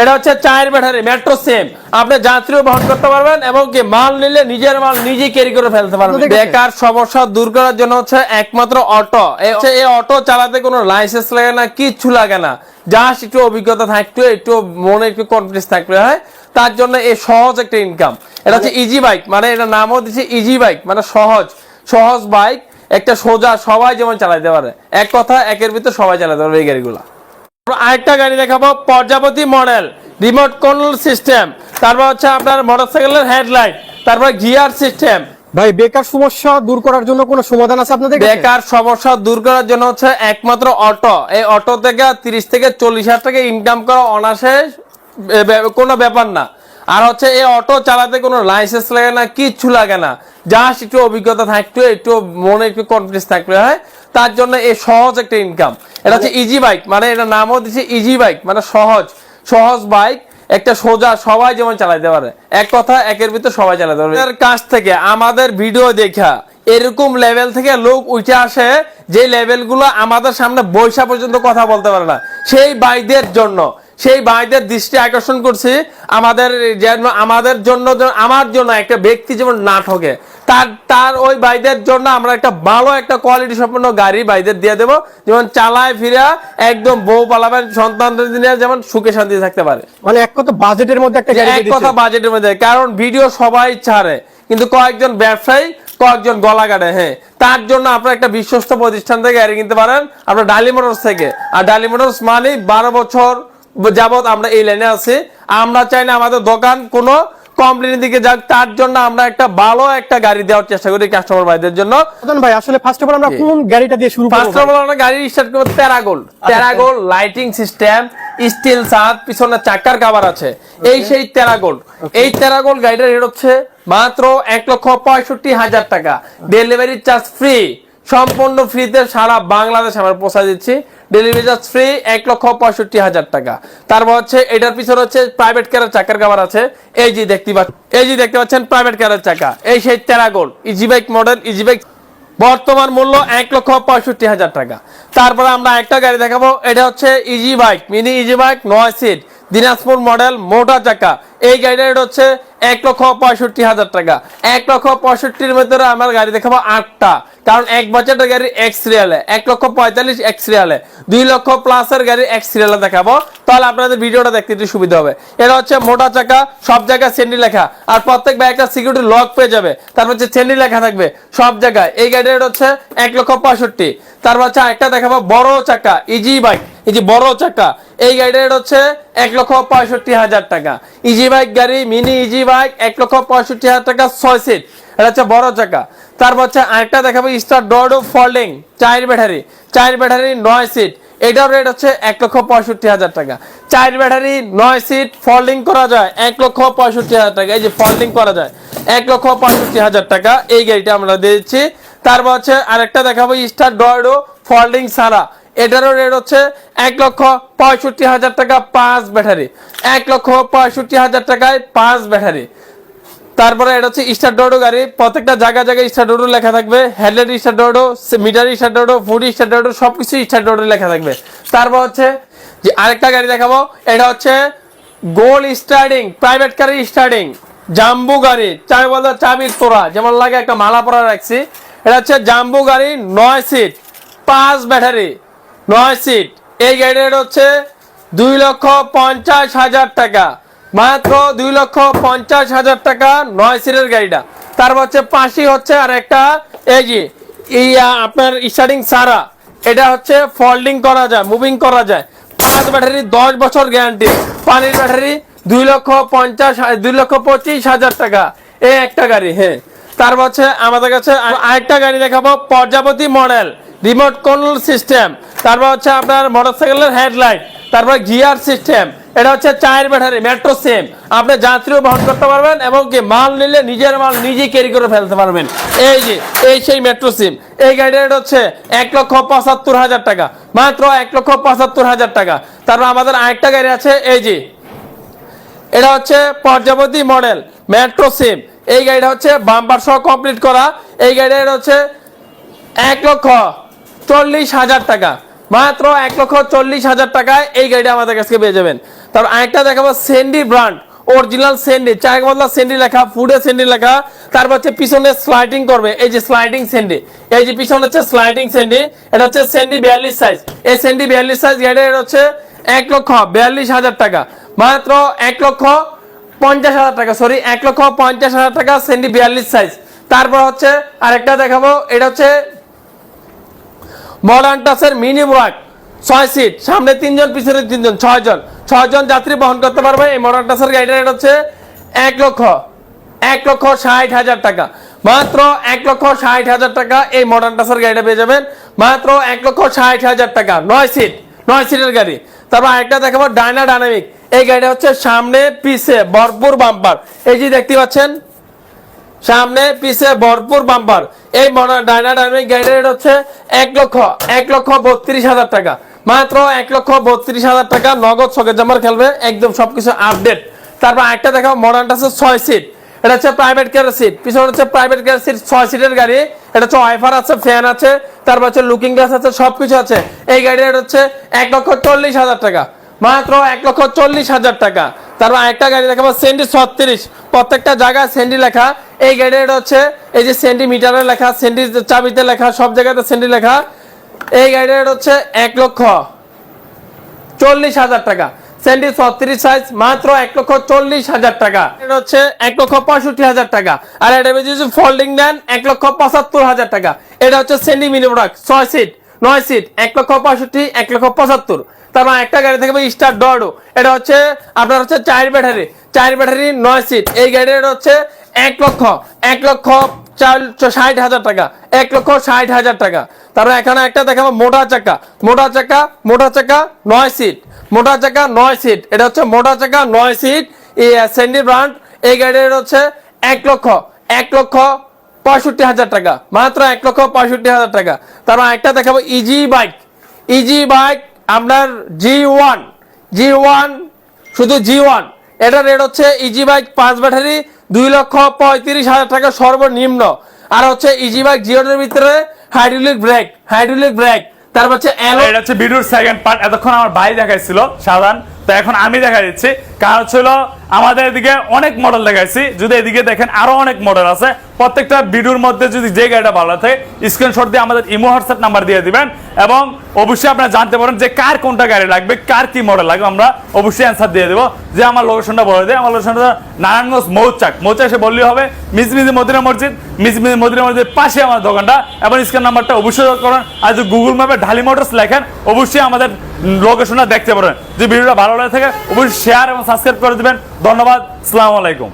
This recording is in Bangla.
এটা হচ্ছে চায়ের ব্যাটারি মেট্রো সেম আপনি যাত্রীও বহন করতে পারবেন এবং কি মাল নিলে নিজের মাল নিজেই ক্যারি করে ফেলতে পারবেন। বেকার সমস্যা দূর করার জন্য হচ্ছে একমাত্র অটো এই অটো চালাতে কোনো লাইসেন্স লাগে না কিচ্ছু লাগে না। জাস্ট একটু অভিজ্ঞতা থাকতে একটু মনে একটু কনফিডেন্স থাকলে হয়। তার জন্য এই সহজ একটা ইনকাম এটা হচ্ছে ইজি বাইক মানে এটা নামও দিচ্ছে ইজি বাইক মানে সহজ। সহজ বাইক একটা সোজা সবাই যেমন চালাতে পারে। এক কথা একের ভিতর সবাই চালাতে পারবে এই গাড়িগুলা। আরেকটা গাড়ি দেখাবো পর্যাপতি মডেল রিমোট কন্ট্রোল সিস্টেম তারপর হচ্ছে আপনার মোটরসাইকেলের হেডলাইট তারপর গিয়ার সিস্টেম ভাই বেকার সমস্যা দূর করার জন্য কোনো সমাধান আছে আপনাদের বেকার সমস্যা দূর করার জন্য হচ্ছে একমাত্র অটো এই অটো থেকে তিরিশ থেকে চল্লিশ হাজার টাকা ইনকাম করা অনাসে কোনো ব্যাপার না। আর হচ্ছে এই অটো চালাতে কোনো লাইসেন্স লাগে না কিচ্ছু লাগে না। জাস্ট একটু অভিজ্ঞতা থাকতে একটু মনে একটু কনফিডেন্স থাকলে হয়। তার জন্য এই সহজ একটা ইনকাম এটা হচ্ছে ইজি বাইক মানে এটা নামও দিচ্ছে ইজি বাইক মানে সহজ। সহজ বাইক একটা সোজা সবাই যেমন চালাতে পারে। এক কথা একের ভিতর সবাই চালাতে পারে এর কাছ থেকে আমাদের ভিডিও দেখা এরকম লেভেল থেকে লোক উঠে আসে যে লেভেলগুলো আমাদের সামনে বৈশা পর্যন্ত কথা বলতে পারে না। সেই বাইদের জন্য। সেই বাইদের দৃষ্টি আকর্ষণ করছি। আমাদের যেন আমাদের জন্য আমার জন্য একটা ব্যক্তি যেমন না ঠকে তার তার ওই বাইদের জন্য আমরা একটা ভালো একটা কোয়ালিটি সম্পন্ন গাড়ি বাইদের দিয়ে দেবো। যেমন চালায় ফিরা একদম বউ পালাবেন সন্তানদের নিয়ে যেমন সুখে শান্তি থাকতে পারে। মানে এক কথা বাজেটের মধ্যে একটা এক কথা। বাজেটের মধ্যে কারণ ভিডিও সবাই ছাড়ে কিন্তু কয়েকজন ব্যবসায়ী কয়েকজন গলা কাটে হ্যাঁ। তার জন্য আপনার একটা বিশ্বস্ত প্রতিষ্ঠান থেকে গাড়ি কিনতে পারেন আপনার ডালি মোটরস থেকে। আর ডালি মোটরস মানে বারো বছর যাবত আমরা এই লাইনে আছি। আমরা চাই না আমাদের দোকান কোনো কমপ্লেনের দিকে যাক তার জন্য আমরা একটা ভালো একটা গাড়ি দেওয়ার চেষ্টা করি কাস্টমার ভাইদের জন্য। ভাই আসলে ফার্স্ট অফ অল আমরা কোন গাড়িটা দিয়ে শুরু করব ফার্স্ট অফ অল আমরা গাড়ি স্টার্ট করব প্যারাগোল প্যারাগোল লাইটিং সিস্টেম স্টিল সাত পিছনে চাকার কাভার আছে। এই সেই প্যারাগোল এই প্যারাগোল গাড়িটার রেট হচ্ছে মাত্র এক লক্ষ পঁয়ষট্টি হাজার টাকা। ডেলিভারি চার্জ ফ্রি সম্পূর্ণ ফ্রিতে সারা বাংলাদেশ আমরা পৌঁছা দিচ্ছি। ডেলিভারি চার্জ ফ্রি এক লক্ষ পঁয়ষট্টি হাজার টাকা। তারপর হচ্ছে এটার পিছনে হচ্ছে প্রাইভেট কারের চাকার কাভার আছে। এই যে দেখতে পাচ্ছেন এই যে দেখতে পাচ্ছেন প্রাইভেট কারের চাকা। এই সেই প্যারাগোল easy bike model easy bike বর্তমান মূল্য এক লক্ষ পঁয়ষট্টি হাজার টাকা। তারপরে আমরা একটা গাড়ি দেখাবো। এটা হচ্ছে easy bike mini easy bike নয় সিট দিনাজপুর মডেল মোটা চাকা। এই গাড়িটা এটা হচ্ছে এক লক্ষ পঁয়ষট্টি হাজার টাকা। এক লক্ষ পঁয়ষট্টির ভিতরে আমার গাড়ি দেখাবো আটটা। কারণ এক বছরের গাড়ি এক সিরিয়ালে এক লক্ষ পঁয়তাল্লিশ এক সিরিয়ালে দুই লক্ষ প্লাসের গাড়ি এক সিরিয়ালে দেখাবো। তাহলে আপনাদের ভিডিওটা দেখতে একটু সুবিধা হবে। এটা হচ্ছে মোটা চাকা, সব জায়গায় সেন্ডি লেখা। আর প্রত্যেক একটা সিকিউরিটি লক পেয়ে যাবে। তারপর হচ্ছে সেন্ডি লেখা থাকবে সব জায়গায়। এই গাড়ির হচ্ছে এক লক্ষ পঁয়ষট্টি। তারপর হচ্ছে একটা দেখাবো, বড় চাকা ইজি বাইক এই যে বড় চাকা, এই গাড়ির রেট হচ্ছে এক লক্ষ পঁয়ষট্টি হাজার টাকা। ইজি বাইক গাড়ি মিনি ইজি বাইক এক লক্ষ পঁয়ষট্টি হাজার টাকা, ছয় সিট এটা হচ্ছে বড় চাকা। তারপর হচ্ছে আরেকটা দেখাবো স্টার ডোডো ফোল্ডিং চার ব্যাটারি। চার ব্যাটারি, নয় সিট এটার রেট হচ্ছে এক লক্ষ পঁয়ষট্টি হাজার টাকা। চার ব্যাটারি, নয় সিট ফোল্ডিং করা যায়, এক লক্ষ পঁয়ষট্টি হাজার টাকা। এই যে ফোল্ডিং করা যায়, এক লক্ষ পঁয়ষট্টি হাজার টাকা। এই গাড়িটা আমরা দিচ্ছি। তারপর হচ্ছে আরেকটা দেখাবো স্টার ডয়েডো ফোল্ডিং সারা এটারও রেট হচ্ছে এক লক্ষ পঁয়ষট্টি হাজার টাকা পাঁচ ব্যাটারি। এক লক্ষ পঁয়ষট্টি হাজার টাকায় পাঁচ ব্যাটারি। তারপরে এটা হচ্ছে স্টার ডোডো গাড়ি। প্রত্যেকটা জায়গায় জায়গায় স্টার ডোডো লেখা থাকবে। হেডলাইট স্টার ডোডো মিটার স্টার ডোডো ফুড স্টার ডোডো সবকিছু স্টার ডোডো লেখা থাকবে। তারপর হচ্ছে যে আরেকটা গাড়ি দেখাবো, এটা হচ্ছে গোল স্টার্টিং প্রাইভেট গাড়ি স্টার্টিং জাম্বু গাড়ি চাবি বলতে চাবির তোরা যেমন লাগে একটা মালা পরা রাখছি। এটা হচ্ছে জাম্বু গাড়ি, নয় সিট পাঁচ ব্যাটারি। নয় সিট এই গাড়ির হচ্ছে দুই লক্ষ পঞ্চাশ হাজার টাকা। মাত্র দুই লক্ষ পঞ্চাশ হাজার টাকা নয় সিটের গাড়িটা। তারপর হচ্ছে পাশে হচ্ছে আর একটা এই যে, এই আপনার স্টার্টিং সারা। এটা হচ্ছে ফোল্ডিং করা যায় মুভিং করা যায়। পাঁচ ব্যাটারি দশ বছর গ্যারান্টি পানির ব্যাটারি দুই লক্ষ পঞ্চাশ, দুই লক্ষ পঁচিশ হাজার টাকা। এই একটা গাড়ি হ্যাঁ। তারপর হচ্ছে আমাদের কাছে আর- আরেকটা গাড়ি দেখাবো প্রজাপতি মডেল রিমোট কন্ট্রোল সিস্টেম তারপর হচ্ছে আপনার মোটরসাইকেলের হেডলাইট, তারপর গিয়ার সিস্টেম, এটা হচ্ছে চায়ের ব্যাটারি, মেট্রো সেম। আপনি যাত্রীও বহন করতে পারবেন এবং কি মাল নিলে নিজের মাল নিজেই ক্যারি করে ফেলতে পারবেন। এই যে, এই সেই মেট্রো সিম, এই গাড়ির রেট হচ্ছে এক লক্ষ পঁচাত্তর হাজার টাকা, মাত্র এক লক্ষ পঁচাত্তর হাজার টাকা। তারপর আমাদের আরেকটা গাড়ি আছে, এই যে, এটা হচ্ছে প্রজাপতি মডেল, মেট্রো সিম। এই গাড়িটা হচ্ছে বাম্পার সহ কমপ্লিট করা, এই গাড়িটা হচ্ছে এক লক্ষ চল্লিশ হাজার টাকা। মাত্র এক লক্ষ চল্লিশ হাজার টাকায় এই গাড়িটা আমাদের কাছে পেয়ে যাবেন। তারপর আরেকটা দেখাবো সেন্ডি ব্র্যান্ড অরিজিনাল সেন্ডি চার বদলা সেন্ডি লেখা ফুডে সেন্ডি লেখা। তারপর হচ্ছে পিছনে স্লাইডিং করবে, এই যে স্লাইডিং সেন্ডি এই যে পিছনে হচ্ছে স্লাইডিং সেন্ডি এটা হচ্ছে সেন্ডি বিয়াল্লিশ সাইজ এই সেন্ডি বিয়াল্লিশ সাইজ গাড়ি এটা হচ্ছে এক লক্ষ বিয়াল্লিশ হাজার টাকা। মাত্র এক লক্ষ পঞ্চাশ হাজার টাকা সরি এক লক্ষ পঞ্চাশ হাজার টাকা সেন্ডি বিয়াল্লিশ সাইজ তারপর হচ্ছে আরেকটা দেখাবো, এটা হচ্ছে মডার্ন টাসের মিনি ব্রাক ছয় সিট সামনে তিনজন, পিছনে তিনজন ছয় জন ছয় জন যাত্রী বহন করতে পারবে। এই মডার্ন টাসের গাড়িটা রেট হচ্ছে এক লক্ষ এক লক্ষ ষাট হাজার টাকা। মাত্র এক লক্ষ ষাট হাজার টাকা এই মডার্ন টাসের গাড়িটা পেয়ে যাবেন। মাত্র এক লক্ষ ষাট হাজার টাকা, নয় সিট নয় সিটের গাড়ি। তারপর আরেকটা দেখাবো ডায়না ডাইনামিক এই গাড়িটা হচ্ছে সামনে, পিছে, ভরপুর বাম্পার এই যে দেখতে পাচ্ছেন সামনে, পিছে ভরপুর বাম্পার এই ডাইনাডাইনামিক গাড়ির রেট হচ্ছে এক লক্ষ এক লক্ষ বত্রিশ হাজার টাকা। মাত্র এক লক্ষ বত্রিশ হাজার টাকা নগদ সকেট জামার খেলবে, একদম সবকিছু আপডেট তারপর একটা দেখো মডার্নটা হচ্ছে ছয় সিট এটা হচ্ছে প্রাইভেট কেয়ার সিট পিছনে হচ্ছে প্রাইভেট কেয়ার সিট ছয় সিটের গাড়ি। এটা হচ্ছে ওয়াইফার আছে ফ্যান আছে। তারপর হচ্ছে লুকিং গ্লাস আছে, সবকিছু আছে। এই গাড়ির রেট হচ্ছে এক লক্ষ চল্লিশ হাজার টাকা। মাত্র এক লক্ষ চল্লিশ হাজার টাকা। তারপর একটা গাড়ি দেখাবো সেন্ডি ছত্রিশ। প্রত্যেকটা জায়গায় সেন্ডি লেখা। এই গাড়ির হচ্ছে, এই যে সেন্টিমিটারের লেখা সেন্টি চাবিতে লেখা, সব জায়গাতে সেন্টি লেখা। এই গাড়ির হচ্ছে এক লক্ষ চল্লিশ হাজার টাকা। সেন্টি ছত্রিশ সাইজ মাত্র এক লক্ষ চল্লিশ হাজার টাকা। এটা হচ্ছে এক লক্ষ পঁয়ষট্টি হাজার টাকা। আর এটা যদি ফোল্ডিং দেন এক লক্ষ পঁচাত্তর হাজার টাকা। এটা হচ্ছে সেন্টি মিনি প্রোডাক্ট ছয় সিট নয় সিট এক লক্ষ পঁয়ষট্টি, এক লক্ষ পঁচাত্তর। তারপর একটা গাড়ি থাকবে স্টার ডডো এটা হচ্ছে আপনার হচ্ছে চার ব্যাটারি। চার ব্যাটারি নয় সিট এই গাড়ির হচ্ছে এক লক্ষ। এক লক্ষ চার ষাট হাজার টাকা। এক লক্ষ ষাট হাজার টাকা। তারপর এখানে একটা দেখাবো মোটা চাকা। মোটা চাকা মোটা চাকা নয় সিট মোটা চাকা নয় সিট এটা হচ্ছে মোটা চাকা নয় সিট এই স্যান্ডি ব্র্যান্ড এই গাড়ির হচ্ছে এক লক্ষ। এক লক্ষ পঁয়ষট্টি হাজার টাকা। মাত্র এক লক্ষ পঁয়ষট্টি হাজার টাকা। তারপর একটা দেখাবো ইজি বাইক ইজি বাইক আপনার জি ওয়ান জি ওয়ান শুধু জি ওয়ান এটা রেট হচ্ছে ইজি বাইক পাঁচ ব্যাটারি দুই লক্ষ পঁয়ত্রিশ হাজার টাকা সর্বনিম্ন। আর হচ্ছে ইজি বাইক জিওনের ভিতরে হাইড্রোলিক ব্রেক হাইড্রোলিক ব্রেক তারপর হচ্ছে এটা হচ্ছে ভিডিওর সেকেন্ড পার্ট এতক্ষণ আমার ভাই দেখাইছিল সাধারণ তো এখন আমি দেখা দিচ্ছি। কারণ ছিল আমাদের এদিকে অনেক মডেল দেখাইছি। যদি এদিকে দেখেন আরও অনেক মডেল আছে। প্রত্যেকটা ভিডিওর মধ্যে যদি যে গাড়িটা ভালো থাকে স্ক্রিনশট দিয়ে আমাদের ইমো হোয়াটসঅ্যাপ নাম্বার দিয়ে দিবেন এবং অবশ্যই আপনারা জানতে পারেন যে কার কোনটা গাড়ি লাগবে, কার কি মডেল লাগবে, আমরা অবশ্যই অ্যান্সার দিয়ে দেবো। যে আমার লোকেশনটা বলে দেয় আমার লোকেশনটা নারায়ণগঞ্জ মৌচাক। মৌচাক বললেই হবে মিজমিজি মদিনা মসজিদ মিজমিজি মদিনা মসজিদের পাশে আমার দোকানটা এবং স্ক্রিন নাম্বারটা অবশ্যই করেন। আর যদি গুগল ম্যাপে ঢালি মোটরস লেখেন, অবশ্যই আমাদের লোকেশনটা দেখতে পারেন যদি ভিডিওটা ভালো লাগে থাকে, অবশ্যই শেয়ার এবং সাবস্ক্রাইব করে দেবেন। ধন্যবাদ আলাইকুম।